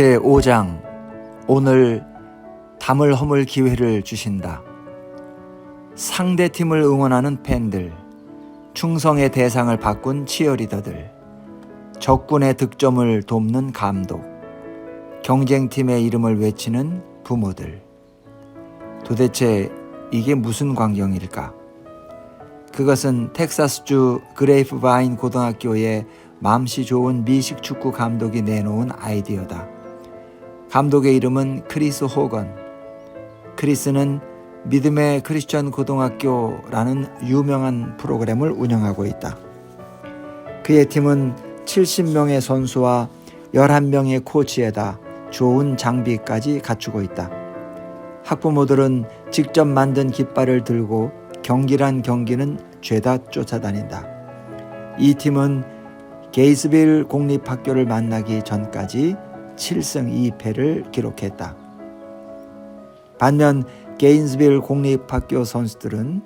제5장 오늘 담을 허물 기회를 주신다. 상대 팀을 응원하는 팬들, 충성의 대상을 바꾼 치어리더들, 적군의 득점을 돕는 감독, 경쟁팀의 이름을 외치는 부모들. 도대체 이게 무슨 광경일까? 그것은 텍사스주 그레이프 바인 고등학교의 맘씨 좋은 미식 축구 감독이 내놓은 아이디어다. 감독의 이름은 크리스 호건. 크리스는 믿음의 크리스천 고등학교라는 유명한 프로그램을 운영하고 있다. 그의 팀은 70명의 선수와 11명의 코치에다 좋은 장비까지 갖추고 있다. 학부모들은 직접 만든 깃발을 들고 경기란 경기는 죄다 쫓아다닌다. 이 팀은 게이스빌 공립학교를 만나기 전까지 7승 2패를 기록했다. 반면 게인스빌 공립학교 선수들은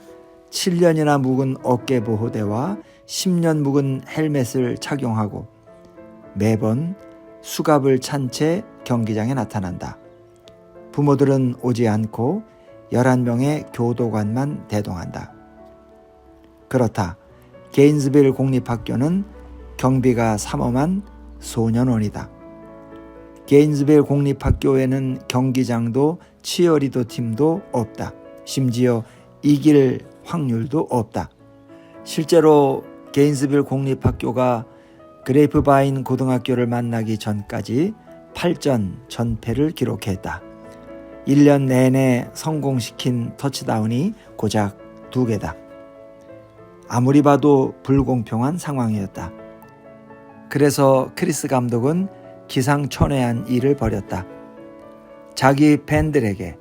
7년이나 묵은 어깨 보호대와 10년 묵은 헬멧을 착용하고 매번 수갑을 찬 채 경기장에 나타난다. 부모들은 오지 않고 11명의 교도관만 대동한다. 그렇다. 게인스빌 공립학교는 경비가 삼엄한 소년원이다. 게인스빌 공립학교에는 경기장도 치어리더 팀도 없다. 심지어 이길 확률도 없다. 실제로 게인스빌 공립학교가 그레이프바인 고등학교를 만나기 전까지 8전 전패를 기록했다. 1년 내내 성공시킨 터치다운이 고작 두 개다. 아무리 봐도 불공평한 상황이었다. 그래서 크리스 감독은 기상천외한 일을 벌였다. 자기 팬들에게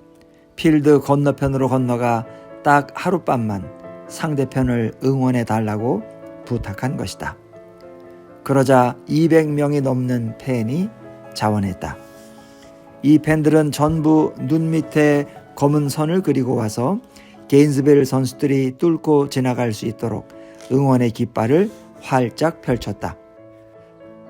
필드 건너편으로 건너가 딱 하룻밤만 상대편을 응원해 달라고 부탁한 것이다. 그러자 200명이 넘는 팬이 자원했다. 이 팬들은 전부 눈 밑에 검은 선을 그리고 와서 게인스벨 선수들이 뚫고 지나갈 수 있도록 응원의 깃발을 활짝 펼쳤다.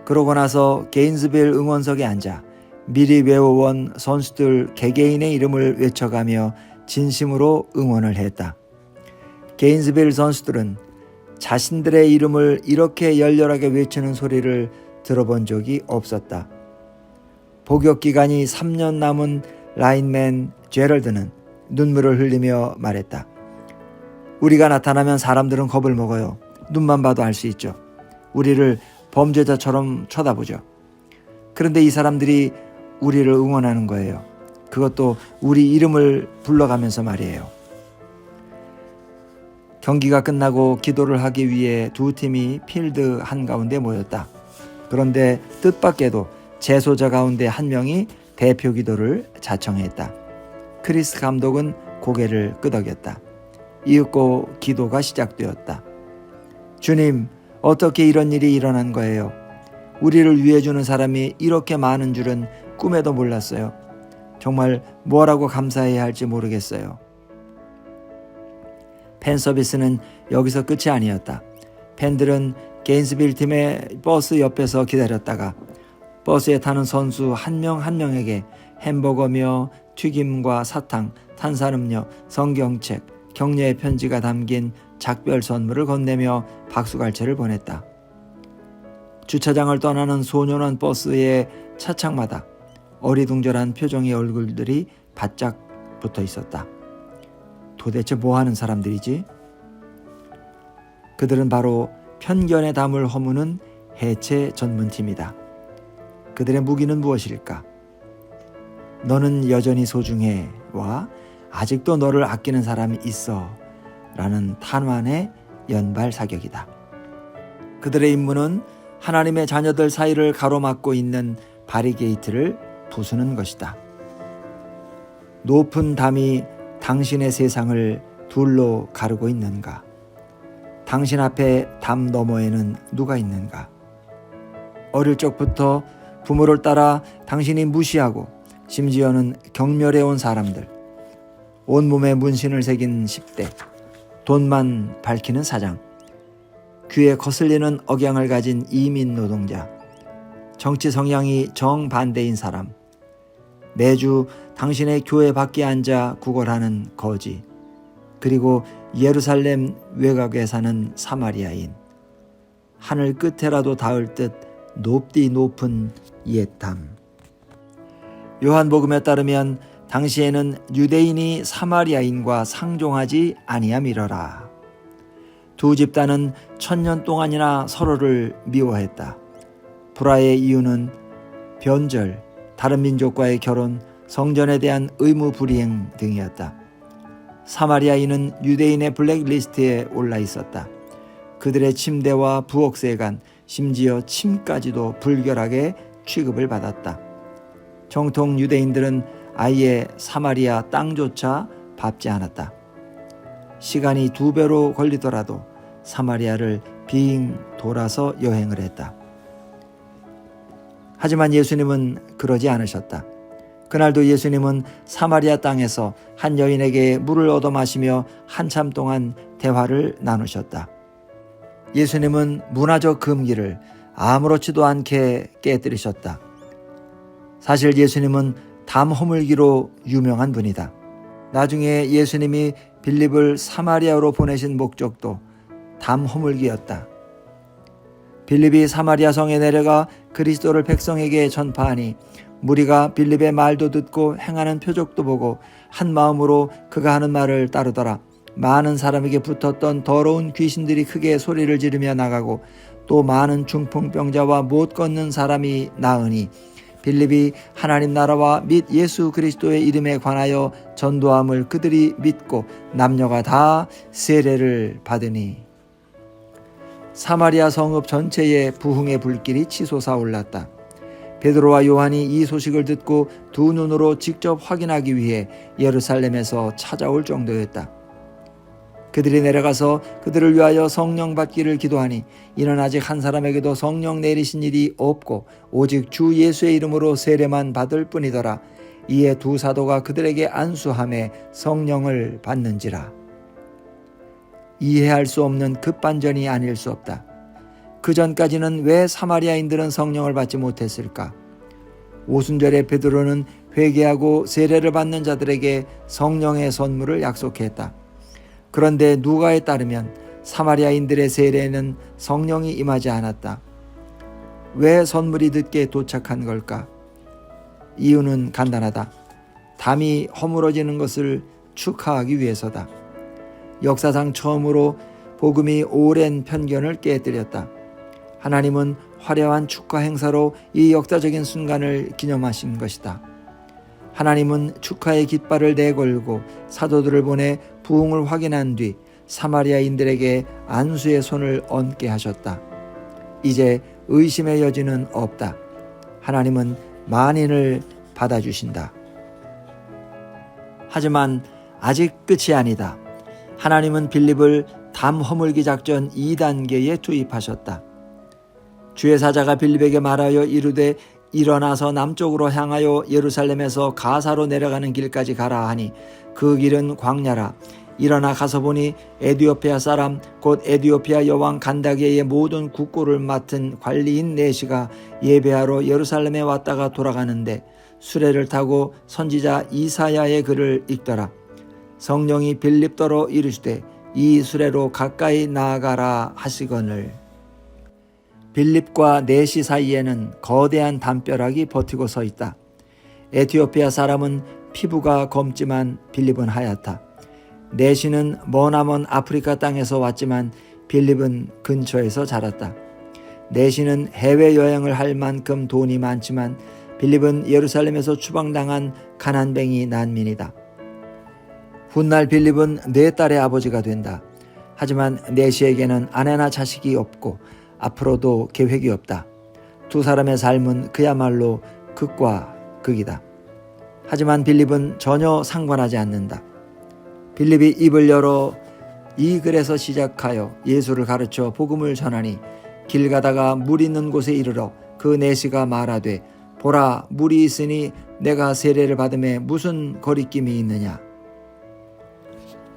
그러고 나서 게인스빌 응원석에 앉아 미리 외워온 선수들 개개인의 이름을 외쳐가며 진심으로 응원을 했다. 게인스빌 선수들은 자신들의 이름을 이렇게 열렬하게 외치는 소리를 들어본 적이 없었다. 복역 기간이 3년 남은 라인맨 제럴드는 눈물을 흘리며 말했다. 우리가 나타나면 사람들은 겁을 먹어요. 눈만 봐도 알 수 있죠. 우리를 범죄자처럼 쳐다보죠. 그런데 이 사람들이 우리를 응원하는 거예요. 그것도 우리 이름을 불러가면서 말이에요. 경기가 끝나고 기도를 하기 위해 두 팀이 필드 한가운데 모였다. 그런데 뜻밖에도 재소자 가운데 한 명이 대표 기도를 자청했다. 크리스 감독은 고개를 끄덕였다. 이윽고 기도가 시작되었다. 주님, 어떻게 이런 일이 일어난 거예요? 우리를 위해 주는 사람이 이렇게 많은 줄은 꿈에도 몰랐어요. 정말 뭐라고 감사해야 할지 모르겠어요. 팬 서비스는 여기서 끝이 아니었다. 팬들은 게인스빌 팀의 버스 옆에서 기다렸다가 버스에 타는 선수 한 명한 명에게 햄버거며 튀김과 사탕, 탄산음료, 성경책, 격려의 편지가 담긴 작별 선물을 건네며 박수갈채를 보냈다. 주차장을 떠나는 소년원 버스의 차창마다 어리둥절한 표정의 얼굴들이 바짝 붙어 있었다. 도대체 뭐 하는 사람들이지? 그들은 바로 편견의 담을 허무는 해체 전문팀이다. 그들의 무기는 무엇일까? 너는 여전히 소중해 와 아직도 너를 아끼는 사람이 있어 라는 탄환의 연발 사격이다. 그들의 임무는 하나님의 자녀들 사이를 가로막고 있는 바리게이트를 부수는 것이다. 높은 담이 당신의 세상을 둘로 가르고 있는가? 당신 앞에 담 너머에는 누가 있는가? 어릴 적부터 부모를 따라 당신이 무시하고 심지어는 경멸해 온 사람들, 온몸에 문신을 새긴 10대, 돈만 밝히는 사장, 귀에 거슬리는 억양을 가진 이민 노동자, 정치 성향이 정반대인 사람, 매주 당신의 교회 밖에 앉아 구걸하는 거지, 그리고 예루살렘 외곽에 사는 사마리아인, 하늘 끝에라도 닿을 듯 높디 높은 옛담. 요한복음에 따르면 당시에는 유대인이 사마리아인과 상종하지 아니함이러라. 두 집단은 천년 동안이나 서로를 미워했다. 불화의 이유는 변절, 다른 민족과의 결혼, 성전에 대한 의무 불이행 등이었다. 사마리아인은 유대인의 블랙리스트에 올라 있었다. 그들의 침대와 부엌 세간, 심지어 침까지도 불결하게 취급을 받았다. 정통 유대인들은 아예 사마리아 땅조차 밟지 않았다. 시간이 두 배로 걸리더라도 사마리아를 빙 돌아서 여행을 했다. 하지만 예수님은 그러지 않으셨다. 그날도 예수님은 사마리아 땅에서 한 여인에게 물을 얻어 마시며 한참 동안 대화를 나누셨다. 예수님은 문화적 금기를 아무렇지도 않게 깨뜨리셨다. 사실 예수님은 담 허물기로 유명한 분이다. 나중에 예수님이 빌립을 사마리아로 보내신 목적도 담 허물기였다. 빌립이 사마리아 성에 내려가 그리스도를 백성에게 전파하니 무리가 빌립의 말도 듣고 행하는 표적도 보고 한 마음으로 그가 하는 말을 따르더라. 많은 사람에게 붙었던 더러운 귀신들이 크게 소리를 지르며 나가고 또 많은 중풍병자와 못 걷는 사람이 나으니 빌립이 하나님 나라와 및 예수 그리스도의 이름에 관하여 전도함을 그들이 믿고 남녀가 다 세례를 받으니 사마리아 성읍 전체에 부흥의 불길이 치솟아 올랐다. 베드로와 요한이 이 소식을 듣고 두 눈으로 직접 확인하기 위해 예루살렘에서 찾아올 정도였다. 그들이 내려가서 그들을 위하여 성령 받기를 기도하니 이는 아직 한 사람에게도 성령 내리신 일이 없고 오직 주 예수의 이름으로 세례만 받을 뿐이더라. 이에 두 사도가 그들에게 안수함에 성령을 받는지라. 이해할 수 없는 급반전이 아닐 수 없다. 그 전까지는 왜 사마리아인들은 성령을 받지 못했을까? 오순절에 베드로는 회개하고 세례를 받는 자들에게 성령의 선물을 약속했다. 그런데 누가에 따르면 사마리아인들의 세례는 성령이 임하지 않았다. 왜 선물이 늦게 도착한 걸까? 이유는 간단하다. 담이 허물어지는 것을 축하하기 위해서다. 역사상 처음으로 복음이 오랜 편견을 깨뜨렸다. 하나님은 화려한 축하 행사로 이 역사적인 순간을 기념하신 것이다. 하나님은 축하의 깃발을 내걸고 사도들을 보내 부흥을 확인한 뒤 사마리아인들에게 안수의 손을 얹게 하셨다. 이제 의심의 여지는 없다. 하나님은 만인을 받아주신다. 하지만 아직 끝이 아니다. 하나님은 빌립을 담 허물기 작전 2단계에 투입하셨다. 주의 사자가 빌립에게 말하여 이르되 일어나서 남쪽으로 향하여 예루살렘에서 가사로 내려가는 길까지 가라 하니 그 길은 광야라. 일어나 가서 보니 에디오피아 사람 곧 에디오피아 여왕 간다게의 모든 국고를 맡은 관리인 네시가 예배하러 예루살렘에 왔다가 돌아가는데 수레를 타고 선지자 이사야의 글을 읽더라. 성령이 빌립더러 이르시되 이 수레로 가까이 나아가라 하시거늘 빌립과 네시 사이에는 거대한 담벼락이 버티고 서 있다. 에티오피아 사람은 피부가 검지만 빌립은 하얗다. 네시는 머나먼 아프리카 땅에서 왔지만 빌립은 근처에서 자랐다. 네시는 해외여행을 할 만큼 돈이 많지만 빌립은 예루살렘에서 추방당한 가난뱅이 난민이다. 훗날 빌립은 네 딸의 아버지가 된다. 하지만 네시에게는 아내나 자식이 없고 앞으로도 계획이 없다. 두 사람의 삶은 그야말로 극과 극이다. 하지만 빌립은 전혀 상관하지 않는다. 빌립이 입을 열어 이 글에서 시작하여 예수를 가르쳐 복음을 전하니 길 가다가 물 있는 곳에 이르러 그 내시가 말하되 보라 물이 있으니 내가 세례를 받음에 무슨 거리낌이 있느냐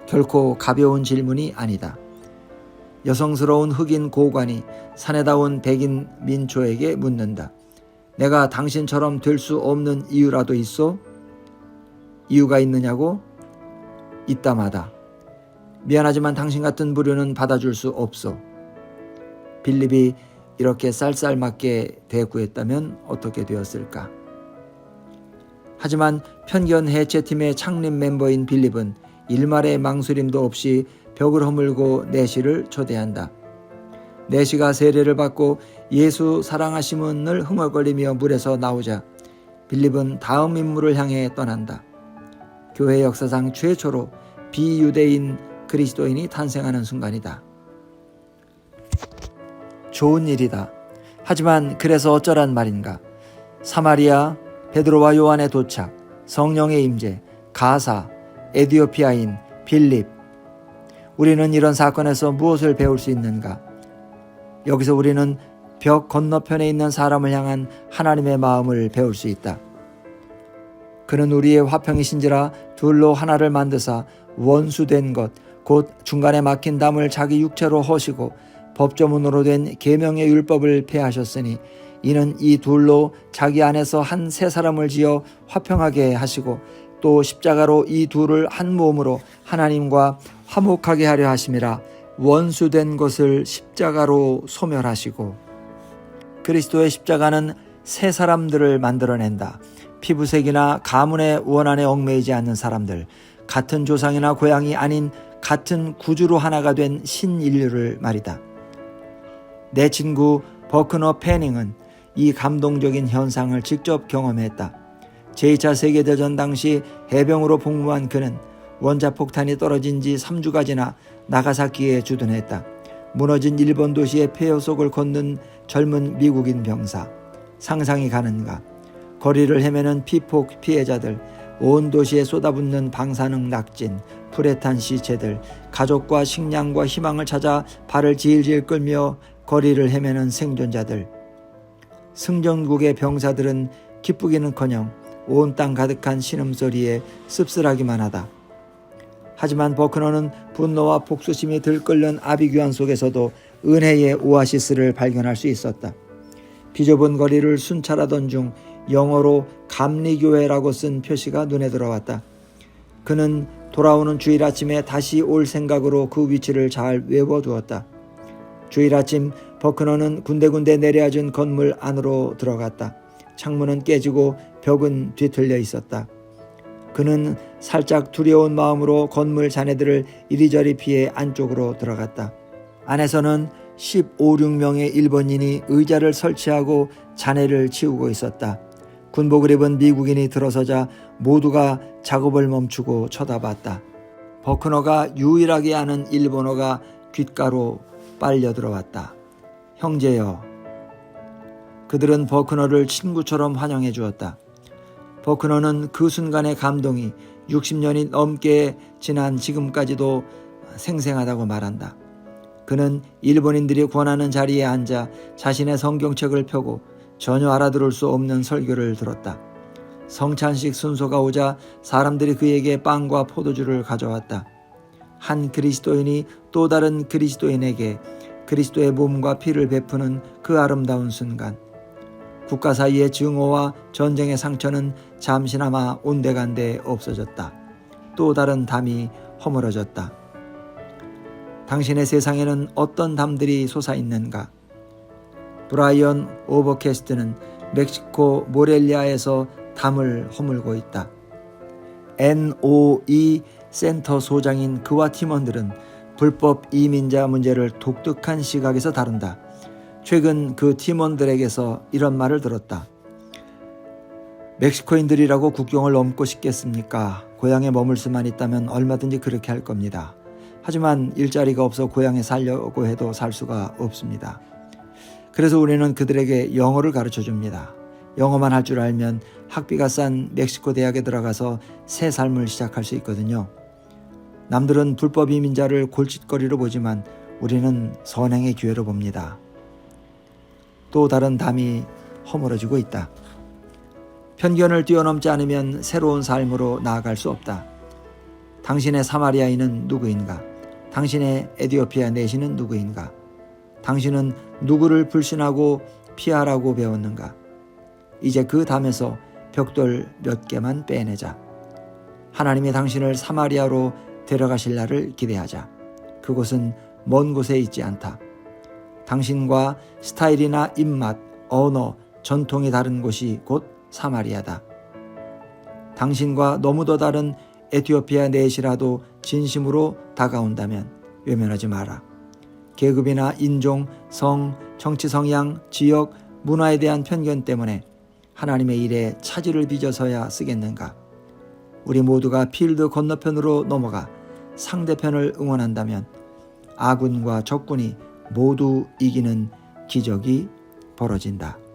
결코 가벼운 질문이 아니다. 여성스러운 흑인 고관이 사내다운 백인 민초에게 묻는다. 내가 당신처럼 될 수 없는 이유라도 있어? 이유가 있느냐고? 있다마다. 미안하지만 당신 같은 부류는 받아줄 수 없어. 빌립이 이렇게 쌀쌀맞게 대꾸했다면 어떻게 되었을까? 하지만 편견 해체팀의 창립 멤버인 빌립은 일말의 망설임도 없이 벽을 허물고 내시를 초대한다. 내시가 세례를 받고 예수 사랑하심은을 흥얼거리며 물에서 나오자 빌립은 다음 인물을 향해 떠난다. 교회 역사상 최초로 비유대인 그리스도인이 탄생하는 순간이다. 좋은 일이다. 하지만 그래서 어쩌란 말인가? 사마리아, 베드로와 요한의 도착, 성령의 임재, 가사, 에디오피아인, 빌립. 우리는 이런 사건에서 무엇을 배울 수 있는가? 여기서 우리는 벽 건너편에 있는 사람을 향한 하나님의 마음을 배울 수 있다. 그는 우리의 화평이신지라 둘로 하나를 만드사 원수된 것, 곧 중간에 막힌 담을 자기 육체로 허시고 법조문으로 된 계명의 율법을 폐하셨으니 이는 이 둘로 자기 안에서 한 세 사람을 지어 화평하게 하시고 또 십자가로 이 둘을 한 몸으로 하나님과 화목하게 하려 하심이라 원수된 것을 십자가로 소멸하시고 그리스도의 십자가는 새 사람들을 만들어낸다. 피부색이나 가문의 원한에 얽매이지 않는 사람들, 같은 조상이나 고향이 아닌 같은 구주로 하나가 된 신인류를 말이다. 내 친구 버크너 패닝은 이 감동적인 현상을 직접 경험했다. 제2차 세계대전 당시 해병으로 복무한 그는 원자폭탄이 떨어진 지 3주가 지나 나가사키에 주둔했다. 무너진 일본 도시의 폐허 속을 걷는 젊은 미국인 병사. 상상이 가는가? 거리를 헤매는 피폭 피해자들, 온 도시에 쏟아붓는 방사능 낙진, 불에 탄 시체들, 가족과 식량과 희망을 찾아 발을 질질 끌며 거리를 헤매는 생존자들. 승전국의 병사들은 기쁘기는커녕 온 땅 가득한 신음소리에 씁쓸하기만 하다. 하지만 버크너는 분노와 복수심이 들끓는 아비규환 속에서도 은혜의 오아시스를 발견할 수 있었다. 비좁은 거리를 순찰하던 중 영어로 감리교회라고 쓴 표시가 눈에 들어왔다. 그는 돌아오는 주일 아침에 다시 올 생각으로 그 위치를 잘 외워두었다. 주일 아침 버크너는 군데군데 내려앉은 건물 안으로 들어갔다. 창문은 깨지고 벽은 뒤틀려 있었다. 그는 살짝 두려운 마음으로 건물 자네들을 이리저리 피해 안쪽으로 들어갔다. 안에서는 15, 6명의 일본인이 의자를 설치하고 자네를 치우고 있었다. 군복을 입은 미국인이 들어서자 모두가 작업을 멈추고 쳐다봤다. 버크너가 유일하게 아는 일본어가 귓가로 빨려 들어왔다. 형제여. 그들은 버크너를 친구처럼 환영해 주었다. 버크너는 그 순간의 감동이 60년이 넘게 지난 지금까지도 생생하다고 말한다. 그는 일본인들이 권하는 자리에 앉아 자신의 성경책을 펴고 전혀 알아들을 수 없는 설교를 들었다. 성찬식 순서가 오자 사람들이 그에게 빵과 포도주를 가져왔다. 한 그리스도인이 또 다른 그리스도인에게 그리스도의 몸과 피를 베푸는 그 아름다운 순간. 국가 사이의 증오와 전쟁의 상처는 잠시나마 온데간데 없어졌다. 또 다른 담이 허물어졌다. 당신의 세상에는 어떤 담들이 솟아있는가? 브라이언 오버캐스트는 멕시코 모렐리아에서 담을 허물고 있다. NOE 센터 소장인 그와 팀원들은 불법 이민자 문제를 독특한 시각에서 다룬다. 최근 그 팀원들에게서 이런 말을 들었다. 멕시코인들이라고 국경을 넘고 싶겠습니까? 고향에 머물 수만 있다면 얼마든지 그렇게 할 겁니다. 하지만 일자리가 없어 고향에 살려고 해도 살 수가 없습니다. 그래서 우리는 그들에게 영어를 가르쳐 줍니다. 영어만 할 줄 알면 학비가 싼 멕시코 대학에 들어가서 새 삶을 시작할 수 있거든요. 남들은 불법 이민자를 골칫거리로 보지만 우리는 선행의 기회로 봅니다. 또 다른 담이 허물어지고 있다. 편견을 뛰어넘지 않으면 새로운 삶으로 나아갈 수 없다. 당신의 사마리아인은 누구인가? 당신의 에디오피아 내시는 누구인가? 당신은 누구를 불신하고 피하라고 배웠는가? 이제 그 담에서 벽돌 몇 개만 빼내자. 하나님이 당신을 사마리아로 데려가실 날을 기대하자. 그곳은 먼 곳에 있지 않다. 당신과 스타일이나 입맛, 언어, 전통이 다른 곳이 곧 사마리아다. 당신과 너무도 다른 에티오피아 넷이라도 진심으로 다가온다면 외면하지 마라. 계급이나 인종, 성, 정치 성향, 지역, 문화에 대한 편견 때문에 하나님의 일에 차질을 빚어서야 쓰겠는가? 우리 모두가 필드 건너편으로 넘어가 상대편을 응원한다면 아군과 적군이 모두 이기는 기적이 벌어진다.